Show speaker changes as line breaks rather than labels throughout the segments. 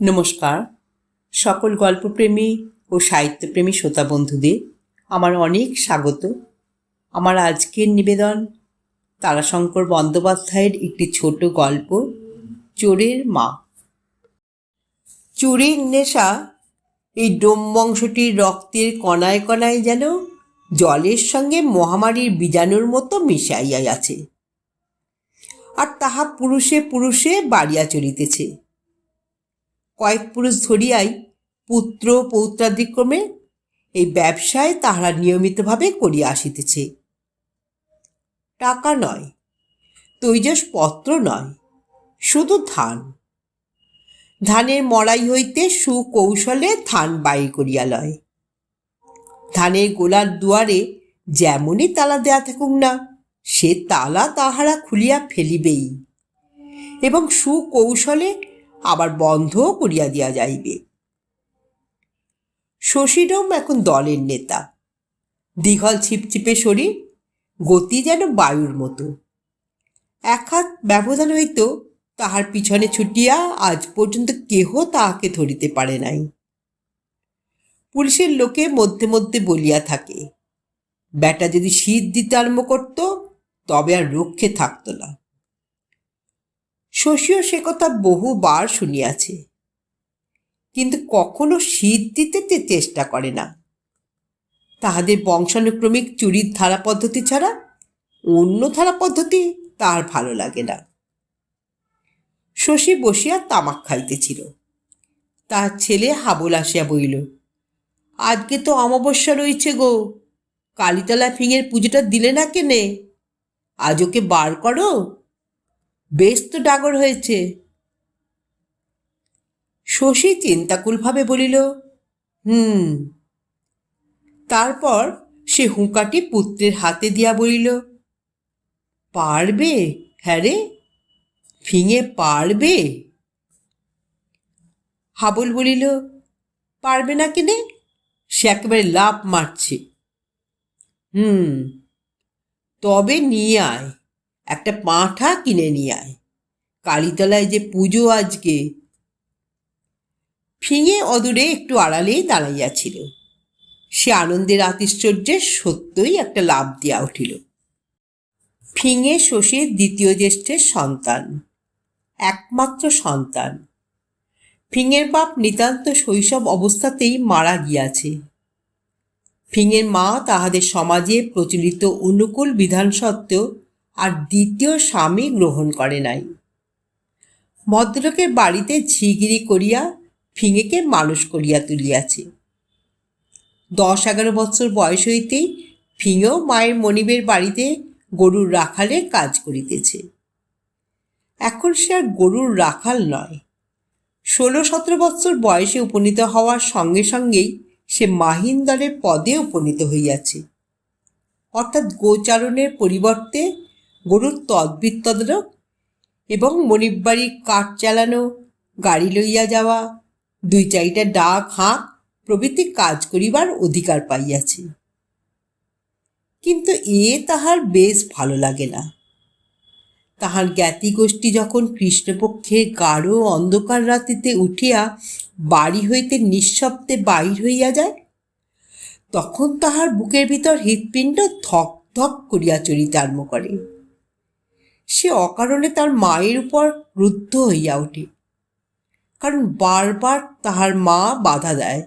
নমস্কার। সকল গল্পপ্রেমী ও সাহিত্যপ্রেমী শ্রোতা বন্ধুদের আমার অনেক স্বাগত। আমার আজকের নিবেদন তারাশঙ্কর বন্দ্যোপাধ্যায়ের একটি ছোট গল্প, চোরের মা। চুরির নেশা এই ডোম বংশটির রক্তের কণায় কণায় যেন জলের সঙ্গে মহামারীর বীজাণুর মতো মিশাইয়া আছে। আর তাহা পুরুষে পুরুষে বাড়িয়া চলিতেছে। কয়েক পুরুষ ধরিয়াই পুত্র পৌত্রাদিক্রমে এই ব্যবসায় তাহারা নিয়মিতভাবে করিয়া আসিতেছে। টাকা নয়, তৈজসপত্র নয়, শুধু ধান। ধানের মড়াই হইতে সুকৌশলে ধান বাই করিয়া লয়। ধানের গোলার দুয়ারে যেমনই তালা দেয়া থাকুক না, সে তালা তাহারা খুলিয়া ফেলিবেই এবং সুকৌশলে আবার বন্ধও করিয়া দিয়া যাইবে। শশীরম এখন দলের নেতা। দীঘল ছিপছিপে শরীর, গতি যেন বায়ুর মতো। এক হাত ব্যবধান হইত তাহার পিছনে ছুটিয়া আজ পর্যন্ত কেহ তাহাকে ধরিতে পারে নাই। পুলিশের লোকে মধ্যে মধ্যে বলিয়া থাকে ব্যাটা যদি শীত দিতে আরম্ভ করত, তবে আর রক্ষে থাকতো না। শশীও সে কথা বহুবার শুনিয়াছে। কিন্তু কখনো শীত দিতে চেষ্টা করে না। তাহাদের বংশানুক্রমিক চুরির ধারা পদ্ধতি ছাড়া অন্য ধারা পদ্ধতি তার ভালো লাগে না। শশী বসিয়া তামাক খাইতেছিল। তার ছেলে হাবল আসিয়া বইল আজকে তো অমাবস্যা রয়েছে গো। কালীতলা ফিঙের পুজোটা দিলে না কেনে? আজ ওকে বার করো। বেশ তো ডাগর হয়েছে। শশী চিন্তাকুলভাবে বলিল, হুম। তারপর সে হুঁকাটি পুত্রের হাতে দিয়া বলিল, পারবে হ্যাঁ রে, ফিঙে পারবে। হাবল বলিল, পারবে না কেনে? সে একেবারে লাভ মারছে। হুম, তবে নিয়ে আয়। একটা পাঁঠা কিনে নিয়ে আয়। কালীতলায় যে পুজো আজকে। ফিঙে অদূরে একটু আড়ালেই দাঁড়াইয়াছিল। সে আনন্দের আতিশ্চর্যে সত্যই একটা লাভ দিয়া উঠিল। ফিঙে শশীর দ্বিতীয় জ্যেষ্ঠের সন্তান, একমাত্র সন্তান। ফিঙের বাপ নিতান্ত শৈশব অবস্থাতেই মারা গিয়াছে। ফিঙের মা তাহাদের সমাজে প্রচলিত অনুকূল বিধান সত্ত্বেও আর দ্বিতীয় স্বামী গ্রহণ করে নাই। ভদ্রলোকের বাড়িতে ঝিগিরি করিয়া ফিঙেকে মানুষ করিয়া তুলিয়াছে। দশ এগারো বছর বয়স হইতেই ফিঙেও মায়ের মনিবের বাড়িতে গরুর রাখালের কাজ করিতেছে। এখন সে আর গরুর রাখাল নয়। ষোলো সতেরো বছর বয়সে উপনীত হওয়ার সঙ্গে সঙ্গেই সে মাহিন্দরের পদে উপনীত হইয়াছে। অর্থাৎ গোচারণের পরিবর্তে গরুর তদ্বির তদারক এবং মনিববাড়ির কাঠ চালানো, গাড়ি লইয়া যাওয়া, দুই চারিটা ডাক, হাঁক প্রভৃতি কাজ করিবার অধিকার পাইয়াছে। কিন্তু এ তাহার বেশ ভালো লাগে না। তাহার জ্ঞাতি গোষ্ঠী যখন কৃষ্ণপক্ষে গাঢ় অন্ধকার রাতিতে উঠিয়া বাড়ি হইতে নিঃশব্দে বাহির হইয়া যায়, তখন তাহার বুকের ভিতর হৃৎপিণ্ড ধক ধক করিয়া চলিতে আরম্ভ করে। সে অকারণে তার মায়ের উপর রুদ্ধ হইয়া ওঠে কারণ বারবার তাহার মা বাধা দেয়।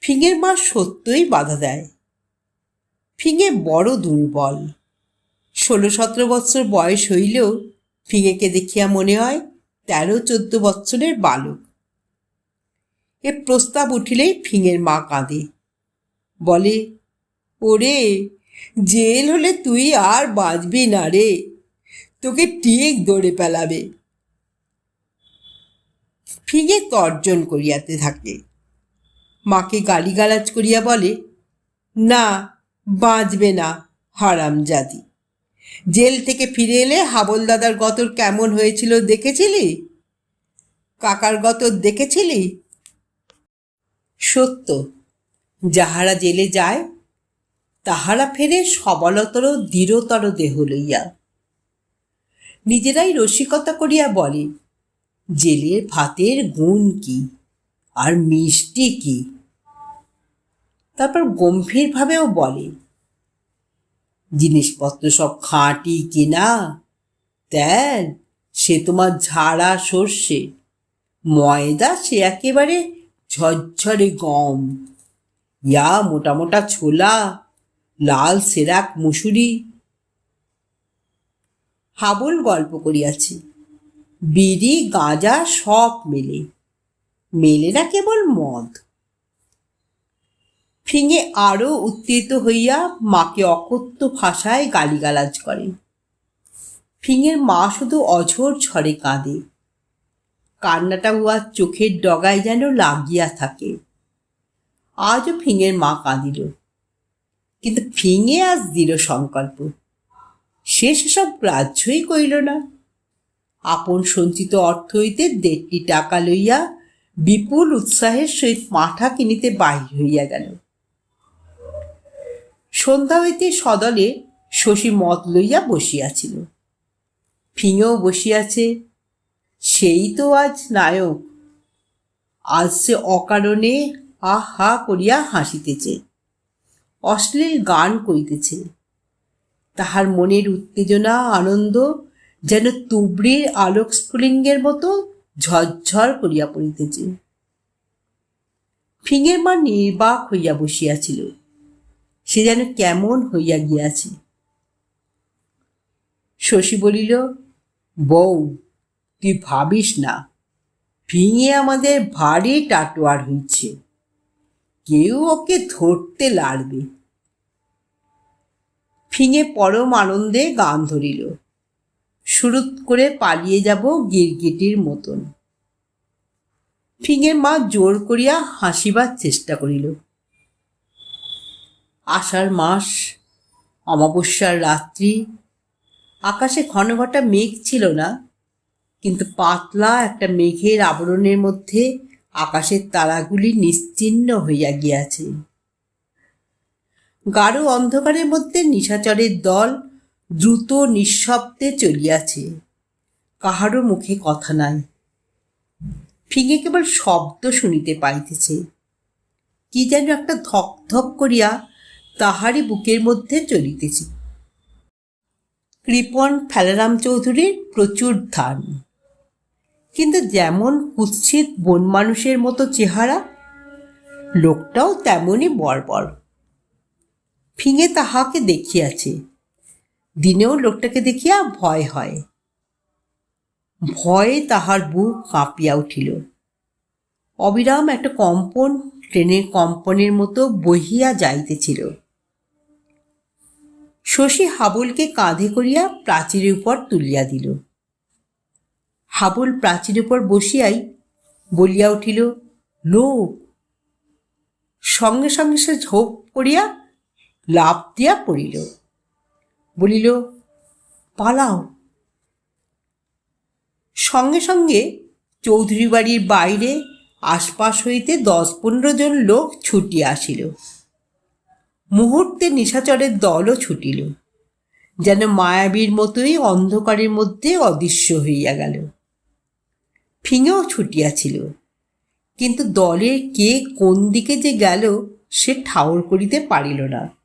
ফিঙের মা সত্যই বাধা দেয়। ফিঙে বড় দুর্বল। ষোলো সতেরো বৎসর বয়স হইলেও ফিঙেকে দেখিয়া মনে হয় তেরো চোদ্দ বৎসরের বালক। এ প্রস্তাব উঠিলেই ফিঙের মা কাঁদে। বলে, ওরে, জেল হলে তুই আর বাঁচবি না রে। তোকে ঠিক দৌড়ে পেলাবে। ফিঙে তর্জন করিয়াতে থাকে। মাকে গালিগালাজ করিয়া বলে, না, বাঁচবে না হারাম জাদি জেল থেকে ফিরে এলে হাবলদাদার গতর কেমন হয়েছিল দেখেছিলি? কাকার গতর দেখেছিলি? সত্য, যাহারা জেলে যায়, তাহারা ফেরে সবলতর দৃঢ়তর দেহ লইয়া। নিজেরাই রসিকতা করিয়া বলে, জেলের ভাতের গুণ কি? আর মিষ্টি কি? তারপর গম্ভীরভাবেও বলে, জিনিসপত্র সব খাঁটি কিনা তেল, সে তোমার ঝাড়া সর্ষে, ময়দা সে একেবারে ঝরঝরে গম। ইয়া মোটা মোটা ছোলা, লাল সেরাক মুসুরি হাবল গল্প করিয়াছি। বিড়ি, গাঁজা সব মেলে। মেলে না কেবল মদ। ফিঙে আরও উত্তেজিত হইয়া মাকে অকথ্য ভাষায় গালিগালাজ করে। ফিঙের মা শুধু অঝোর ঝরে কাঁদে। কান্নাটা উহার চোখের ডগায় যেন লাগিয়া থাকে। আজও ফিঙের মা কাঁদিল। কিন্তু ফিঙে আজ দিল সংকল্প। সে সেসব গ্রাহ্যই করিল না। আপন সঞ্চিত অর্থ হইতে দেড়টি টাকা লইয়া বিপুল উৎসাহের সহিত মাঠা কিনিতে বাহির হইয়া গেল। সন্ধ্যা হইতে সদলে শশী মদ লইয়া বসিয়াছিল। ফিঙেও বসিয়াছে, সেই তো আজ নায়ক। আজ সে অকারণে আহ হা করিয়া হাসিতেছে। অশ্লীল গান করিতেছে তাহার মনের উত্তেজনা, আনন্দ যেন তুবড়ির আলোক স্ফুলিঙ্গের মতো ঝরঝর করিয়া পড়িতেছে। ফিঙের মা নির্বাক হইয়া বসিয়াছিল। সে যেন কেমন হইয়া গিয়াছে। শশী বলিল, বউ, তুই ভাবিস না, ফিঙে আমাদের ভারী টাটোয়ার হইছে। কেউ ওকে ধরতে লাড়বে ফিঙে পরম আনন্দে গান ধরিল। শুরুত করে পালিয়ে যাব গিরগিটির মতন। ফিঙের মা জোর করিয়া হাসিবার চেষ্টা করিল। আষাঢ় মাস, অমাবস্যার রাত্রি, আকাশে ঘন ঘটা মেঘ ছিল না, কিন্তু পাতলা একটা মেঘের আবরণের মধ্যে আকাশের তারাগুলি নিশ্চিহ্ন হইয়া গিয়াছে। গাঢ় অন্ধকারের মধ্যে নিশাচরের দল দ্রুত নিঃশব্দে চলিয়াছে। কাহারও মুখে কথা নাই। ফিঙে কেবল শব্দ শুনিতে পাইতেছে। কি যেন একটা ধক ধক করিয়া তাহারই বুকের মধ্যে চলিতেছে। কৃপন ফেলারাম চৌধুরীর প্রচুর ধান। কিন্তু যেমন কুৎসিত বন মানুষের মতো চেহারা, লোকটাও তেমনই বর্বর। ফিঙে তাহাকে দেখিয়াছে। দিনেও লোকটাকে দেখিয়া ভয় হয়। ভয়ে তাহার বুক কাঁপিয়া উঠিল। অবিরাম একটা কম্পন, ট্রেনের কম্পনের মতো বহিয়া যাইতেছিল। শশী হাবুলকে কাঁধে করিয়া প্রাচীরের উপর তুলিয়া দিল। হাবুল প্রাচীরের উপর বসিয়াই বলিয়া উঠিল, লোক! সঙ্গে সঙ্গে সে ঝোপ করিয়া লাভ দিয়া পড়িল। বলিল, পালাও। সঙ্গে সঙ্গে চৌধুরী বাড়ির বাইরে আশপাশ হইতে দশ পনেরো জন লোক ছুটিয়া আসিল। মুহূর্তে নিশাচরের দলও ছুটিল, যেন মায়াবীর মতোই অন্ধকারের মধ্যে অদৃশ্য হইয়া গেল। ফিঙেও ছুটিয়াছিল কিন্তু দলের কে কোন দিকে যে গেল সে ঠাউর করিতে পারিল না।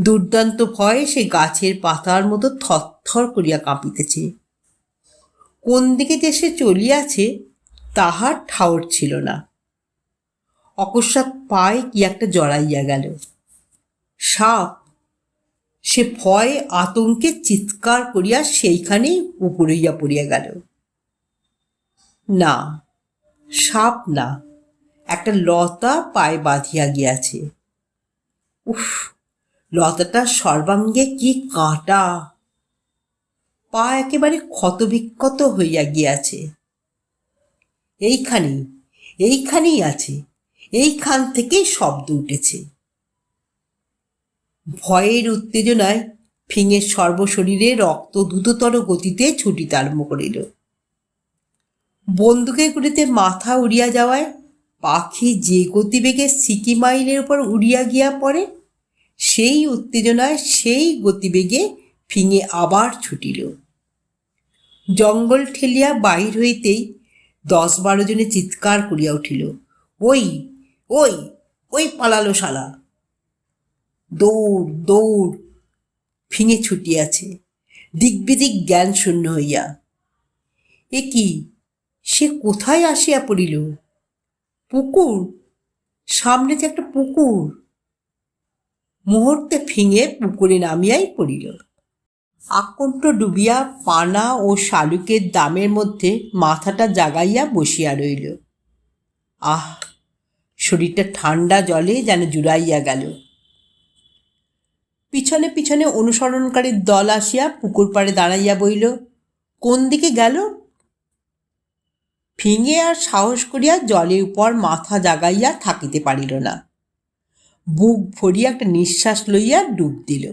দুর্দান্ত ভয়ে সে গাছের পাতার মতো থরথর করিয়া কাঁপিতেছে। কোন দিকে যে সে চলিয়াছে, তাহার ঠাউর ছিল না। অকস্মাৎ পায়ে কি একটা জড়াইয়া গেল। সাপ! সে ভয়ে আতঙ্কে চিৎকার করিয়া সেইখানেই উপরইয়া পড়িয়া গেল। না, সাপ না, একটা লতা পায়ে বাঁধিয়া গিয়াছে। লতাটা সর্বাঙ্গে কি কাঁটা? পা একেবারে ক্ষতবিক্ষত হইয়া গিয়াছে। এইখানেই এইখানেই আছে, এইখান থেকেই শব্দ উঠেছে। ভয়ের উত্তেজনায় ফিঙের সর্বশরীরে রক্ত দ্রুততর গতিতে ছুটিতে আরম্ভ করিল। বন্দুকের গুলিতে মাথা উড়িয়া যাওয়ায় পাখি যে গতিবেগে সিকি মাইলের উপর উড়িয়া গিয়া পড়ে সেই উত্তেজনায় সেই গতিবেগে ফিঙে আবার ছুটিল। জঙ্গল ঠেলিয়া বাহির হইতেই দশ বারো জনে চিৎকার করিয়া উঠিল, ওই ওই ওই পালালো শালা। দৌড় দৌড়, ফিঙে ছুটিয়াছে। দিকবিদিক জ্ঞান শূন্য হইয়া। এ কি, সে কোথায় আসিয়া পড়িল? পুকুর, সামনে যে একটা পুকুর। মুহূর্তে ফিঙে পুকুরে নামিয়াই পড়িল। আকণ্ঠ ডুবিয়া পানা ও শালুকের দামের মধ্যে মাথাটা জাগাইয়া বসিয়া রইল। আহ, শরীরটা ঠান্ডা জলে যেন জুড়াইয়া গেল। পিছনে পিছনে অনুসরণকারীর দল আসিয়া পুকুর পাড়ে দাঁড়াইয়া বইল, কোন দিকে গেল? ফিঙে আর সাহস করিয়া জলের উপর মাথা জাগাইয়া থাকিতে পারিল না। বুক ভরিয়া একটা নিঃশ্বাস লইয়া ডুব দিল।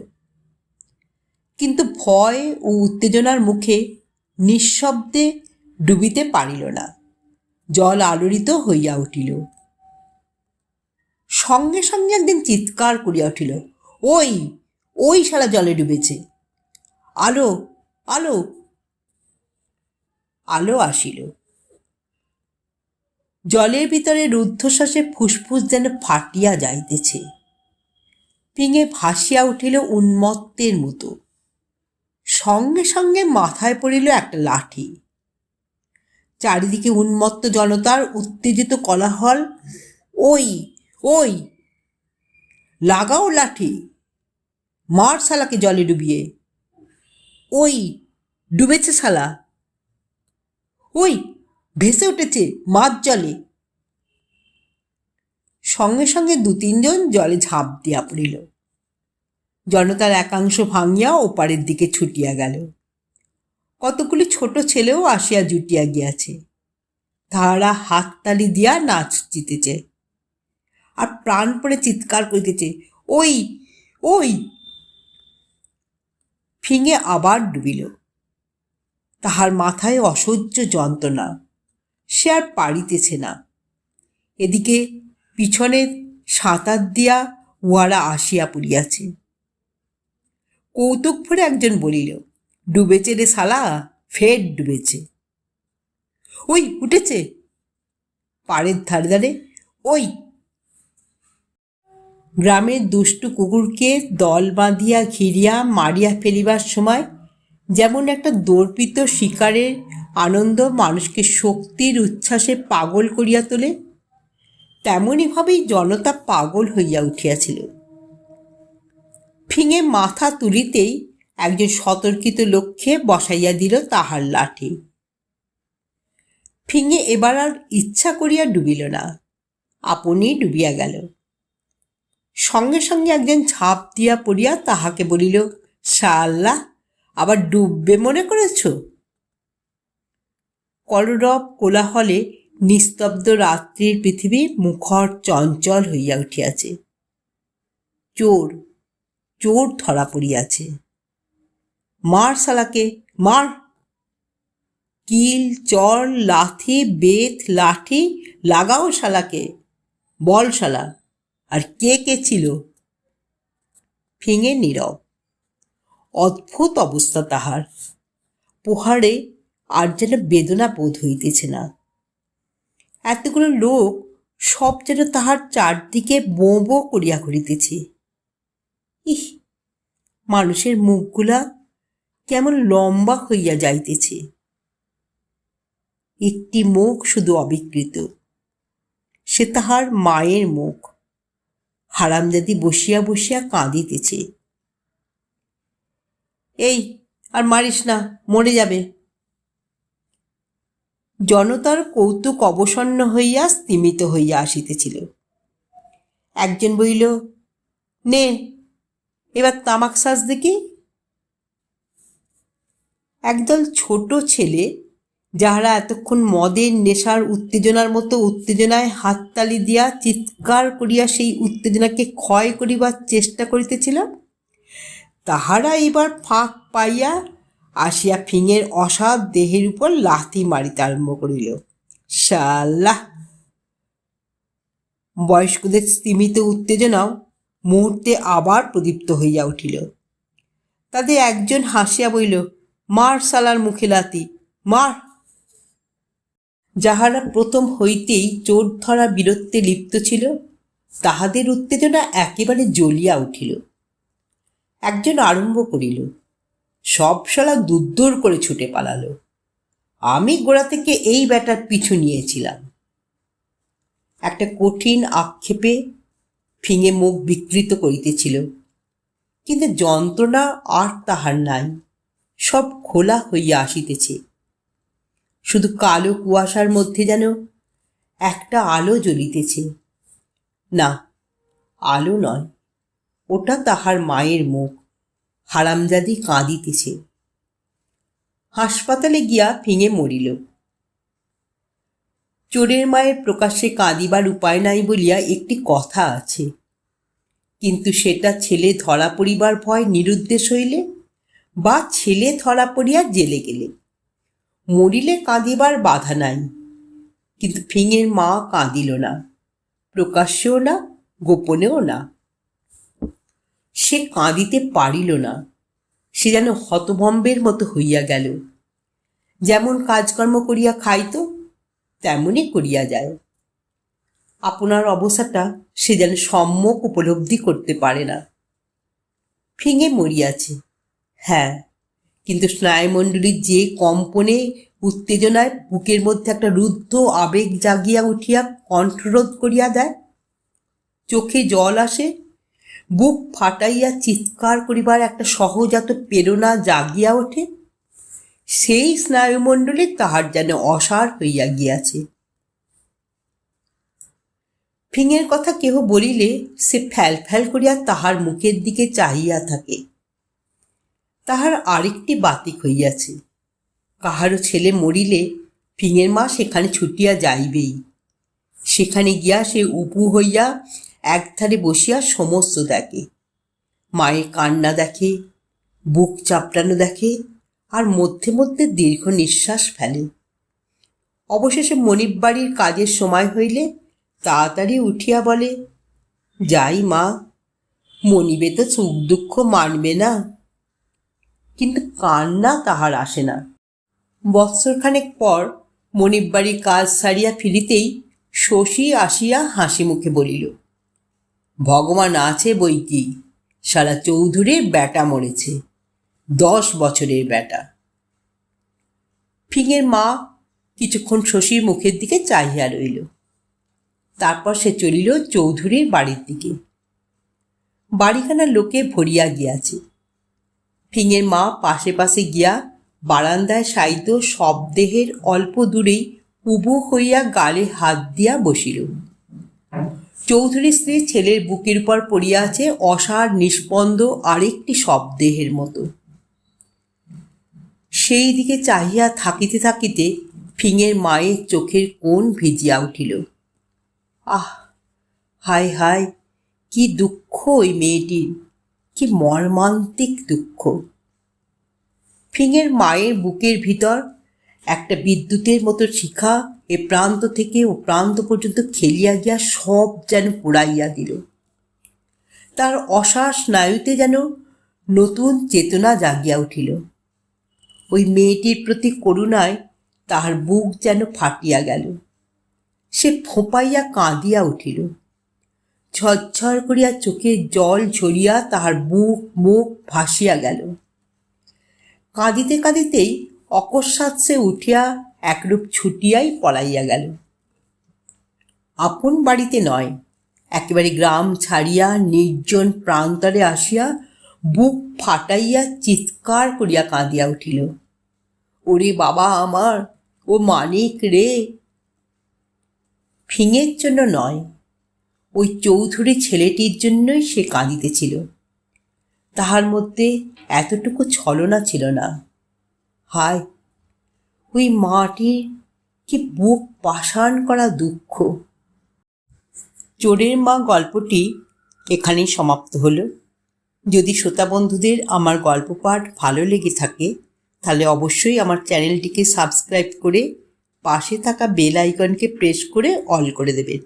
কিন্তু ভয় ও উত্তেজনার মুখে নিঃশব্দে ডুবিতে পারিল না। জল আলোড়িত হইয়া উঠিল। সঙ্গে সঙ্গে একদিন চিৎকার করিয়া উঠিল, ওই ওই সারা জলে ডুবেছে। আলো আলো। আলো আসিল। জলের ভিতরে রুদ্ধশ্বাসে ফুসফুস যেন ফাটিয়া যাইতেছে। পিঙে ভাসিয়া উঠিল উন্মত্তের মতো। সঙ্গে সঙ্গে মাথায় পড়িল একটা লাঠি। চারিদিকে উন্মত্ত জনতার উত্তেজিত কলাহল, ওই ওই, লাগাও লাঠি, মার শালাকে জলে ডুবিয়ে, ওই, ডুবেছে শালা, ওই ভেসে উঠেছে মাছ জলে। সঙ্গে সঙ্গে দু তিনজন জলে ঝাঁপ দিয়া পড়িল। জনতার একাংশ ভাঙিয়া ওপারের দিকে ছুটিয়া গেল। কতগুলি ছোট ছেলেও আসিয়া জুটিয়া গিয়াছে। তাহারা হাততালি দিয়া নাচ জিতেছে। আর প্রাণ পড়ে চিৎকার করিতেছে, ওই ওই! ফিঙে আবার ডুবিল। তাহার মাথায় অসহ্য যন্ত্রণা। সে আর পারিতেছে না। এদিকে পিছনে সাঁতার দিয়া উহারা আসিয়া পড়িয়াছে। কৌতুক ভরে একজন বলিল, ডুবেছে রে শালা, ফের ডুবেছে। ওই, উঠেছে। পাড়ের ধারে ধারে, ওই। গ্রামের দুষ্টু কুকুরকে দল বাঁধিয়া ঘিরিয়া মারিয়া ফেলিবার সময় যেমন একটা দর্পিত শিকারের আনন্দ মানুষকে শক্তির উচ্ছ্বাসে পাগল করিয়া তোলে তেমনইভাবেই জনতা পাগল হইয়া উঠিয়াছিল। ফিঙে মাথা তুলিতেই একজন সতর্কিত লক্ষ্যে বসাইয়া দিল তাহার লাঠি। ফিঙে এবার আর ইচ্ছা করিয়া ডুবিল না, আপনি ডুবিয়া গেল। সঙ্গে সঙ্গে একজন ঝাঁপ দিয়া পড়িয়া তাহাকে বলিল শাল্লা আবার ডুববে মনে করেছ? কলরব কোলাহলে নিস্তব্ধ রাত্রির পৃথিবী মুখর চঞ্চল হইয়া উঠিয়াছে। চোর চোর ধরা পড়িয়াছে। মার শালাকে, মার! কিল, চর, লাথি, বেত, লাঠি লাগাও শালাকে, বল শালা, আর কে কে ছিল? ফিঙে নীরব। অদ্ভুত অবস্থা তাহার। পোহারে আর যেন বেদনা বোধ হইতেছে না। এতগুলো লোক সব যেন তাহার চারদিকে বোঁ বোঁ করিয়া ঘুরিতেছে ইহ, মানুষের মুখগুলা কেমন লম্বা হইয়া যাইতেছে। একটি মুখ শুধু অবিকৃত, সে তাহার মায়ের মুখ। হারামজাদি বসিয়া বসিয়া কাঁদিতেছে। এই, আর মারিস না, মরে যাবে। জনতার কৌতুক অবসন্ন হইয়া স্তিমিত হইয়া আসিতেছিল। একজন বইল নে, এবার তামাক শ্বাস দেখি। একদল ছোট ছেলে, যাহারা এতক্ষণ মদের নেশার উত্তেজনার মতো উত্তেজনায় হাততালি দিয়া চিৎকার করিয়া সেই উত্তেজনাকে ক্ষয় করিবার চেষ্টা করিতেছিল, তাহারা এবার ফাঁক পাইয়া আসিয়া ফিঙের অসাধ দেহের উপর লাথি মারিতে আরম্ভ করিল। শাল্লাহ! বয়স্কদের স্তিমিত উত্তেজনাও মুহূর্তে আবার প্রদীপ্ত হইয়া উঠিল। তাদের একজন হাসিয়া বইল মার সালার মুখে লাতি মার! যাহারা প্রথম হইতেই চোর ধরা বীরত্বে লিপ্ত ছিল, তাহাদের উত্তেজনা একেবারে জ্বলিয়া উঠিল। একজন আরম্ভ করিল সব শালা দুদ্দুর করে ছুটে পালালো। আমি গোড়া থেকে এই ব্যাটার পিছু নিয়েছিলাম। একটা কঠিন আক্ষেপে ফিঙে মুখ বিকৃত করিতেছিল। কিন্তু যন্ত্রণা আর তাহার নাই, সব খোলা হইয়া আসিতেছে। শুধু কালো কুয়াশার মধ্যে যেন একটা আলো জ্বলিতেছে। না, আলো নয়, ওটা তাহার মায়ের মুখ। হারামজাদি কাঁদিতেছে। হাসপাতালে গিয়া ফিঙে মরিল। চোরের মায়ের প্রকাশ্যে কাঁদিবার উপায় নাই বলিয়া একটি কথা আছে। কিন্তু সেটা ছেলে ধরা পড়িবার ভয় নিরুদ্দেশ হইলে বা ছেলে ধরা পড়িয়া জেলে গেলে। মরিলে কাঁদিবার বাধা নাই। কিন্তু ফিঙের মা কাঁদিল না। প্রকাশ্যেও না, গোপনেও না। সে কাঁদিতে পারিল না। সে যেন হতভম্বের মতো হইয়া গেল। যেমন কাজকর্ম করিয়া খাইত, তেমনই করিয়া যায়। আপনার অবস্থাটা সে যেন সম্যক উপলব্ধি করতে পারে না। ফিঙে মরিয়াছে। হ্যাঁ কিন্তু স্নায়ুমণ্ডলীর যে কম্পনে উত্তেজনায় বুকের মধ্যে একটা রুদ্ধ আবেগ জাগিয়া উঠিয়া কণ্ঠরোধ করিয়া দেয়, চোখে জল আসে বুক ফাটাইয়া চিৎকার করিবার একটা সহজাত প্রেরণা জাগিয়া ওঠে। সেই স্নায়ুমণ্ডলে তাহার যেন অসার হইয়া গিয়াছে। ফিঙের কথা কেহ বলিলে সে ফ্যাল ফ্যাল করিয়া তাহার মুখের দিকে চাহিয়া থাকে। তাহার আরেকটি বাতিক হইয়াছে। কাহারও ছেলে মরিলে ফিঙের মা সেখানে ছুটিয়া যাইবেই। সেখানে গিয়া সে উপু হইয়া একধারে বসিয়া সমস্ত দেখে। মায়ের কান্না দেখে, বুক চাপড়ানো দেখে, আর মধ্যে মধ্যে দীর্ঘ নিঃশ্বাস ফেলে। অবশেষে মনিব বাড়ির কাজের সময় হইলে তাড়াতাড়ি উঠিয়া বলে, যাই মা, মনিবে তো সুখ দুঃখ মানবে না। কিন্তু কান্না তাহার আসে না। বৎসরখানেক পর মনিব বাড়ির কাজ সারিয়া ফিরিতেই শশী আসিয়া হাসি মুখে বলিল ভগবান আছে বই কি? সারা চৌধুরীর ব্যাটা মরেছে। দশ বছরের ব্যাটা। ফিঙের মা কিছুক্ষণ শশীর মুখের দিকে চাহিয়া রইল। তারপর সে চলিল চৌধুরীর বাড়ির দিকে। বাড়িখানা লোকে ভরিয়া গিয়াছে। ফিঙের মা পাশে পাশে গিয়া বারান্দায় সাইত শবদেহের অল্প দূরেই উবু হইয়া গালে হাত দিয়া বসিল। চৌধুরী স্ত্রী ছেলের বুকের উপর পড়িয়া আছে অসার, নিষ্পন্দ, আরেকটি শবদেহের মতো। সেই দিকে চাহিয়া থাকিতে থাকিতে ফিঙের মায়ের চোখের কোণ ভিজিয়া উঠিল। আহ, হায় হায়, কি দুঃখ ওই মেয়েটির, কি মর্মান্তিক দুঃখ। ফিঙের মায়ের বুকের ভিতর একটা বিদ্যুতের মতো শিখা এ প্রান্ত থেকে ও প্রান্ত পর্যন্ত খেলিয়া গিয়া সব যেন পুড়াইয়া দিল। তার অসার স্নায়ুতে যেন নতুন চেতনা জাগিয়া উঠিল। ওই মেয়েটির প্রতি করুণায় তাহার বুক যেন ফাটিয়া গেল। সে ফোঁপাইয়া কাঁদিয়া উঠিল। ঝরঝর করিয়া চোখে জল ঝরিয়া তাহার বুক মুখ ভাসিয়া গেল। কাঁদিতে কাঁদিতেই অকস্মাৎ সে উঠিয়া একরূপ ছুটিয়াই পলাইয়া গেল। আপন বাড়িতে নয়, একেবারে গ্রাম ছাড়িয়া নির্জন প্রান্তরে আসিয়া বুক ফাটাইয়া চিৎকার করিয়া কাঁদিয়া উঠিল। ওরে বাবা আমার, ও মানিক রে! ফিঙের জন্য নয়, ওই চৌধুরী ছেলেটির জন্যই সে কাঁদিতেছিল। তাহার মধ্যে এতটুকু ছলনা ছিল না। হায় ওই মাটির কি বুক পাষাণ করা দুঃখ। চোরের মা গল্পটি এখানেই সমাপ্ত হলো। যদি শ্রোতা বন্ধুদের আমার গল্প পাঠ ভালো লেগে থাকে, তাহলে অবশ্যই আমার চ্যানেলটিকে সাবস্ক্রাইব করে পাশে থাকা বেল আইকনকে প্রেস করে অল করে দেবেন।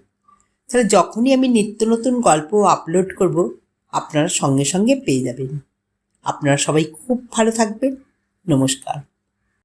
তাহলে যখনই আমি নিত্য নতুন গল্প আপলোড করব, আপনারা সঙ্গে সঙ্গে পেয়ে যাবেন। আপনারা সবাই খুব ভালো থাকবেন। নমস্কার।